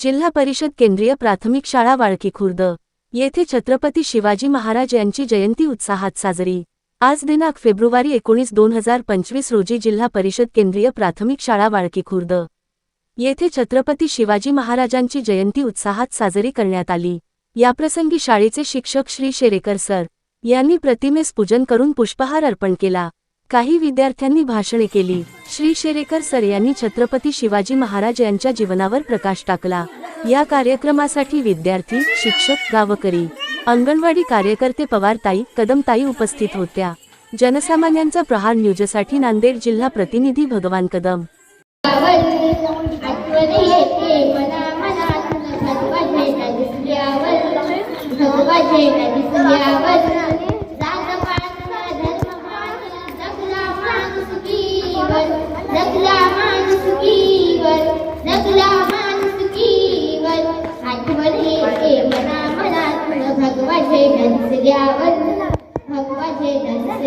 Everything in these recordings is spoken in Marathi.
जिल्हा परिषद केंद्रीय प्राथमिक शाळा वाळकी खुर्द. येथे छत्रपती शिवाजी महाराज यांची जयंती उत्साहात साजरी. आज दिनांक फेब्रुवारी एकोणीस दोन हजार पंचवीस रोजी जिल्हा परिषद केंद्रीय प्राथमिक शाळा वाळकी खुर्द. येथे छत्रपती शिवाजी महाराजांची जयंती उत्साहात साजरी करण्यात आली. याप्रसंगी शाळेचे शिक्षक श्री शेरेकर सर यांनी प्रतिमेस पूजन करून पुष्पहार अर्पण केला. काही विद्यार्थ्यांनी भाषणे केली. श्री शेरेकर सर यांनी छत्रपती शिवाजी महाराज यांच्या जीवनावर प्रकाश टाकला. या कार्यक्रमासाठी विद्यार्थी शिक्षक गावकरी अंगणवाडी कार्यकर्ते पवारताई कदमताई उपस्थित होत्या. जनसामान्यांचा प्रहार न्यूजसाठी नांदेड जिल्हा प्रतिनिधी भगवान कदम.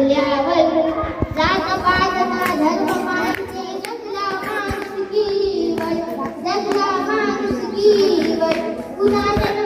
धरल्यावर जात पात ना धर्म मानते जगला माणुसकी वय वय कुणाच्या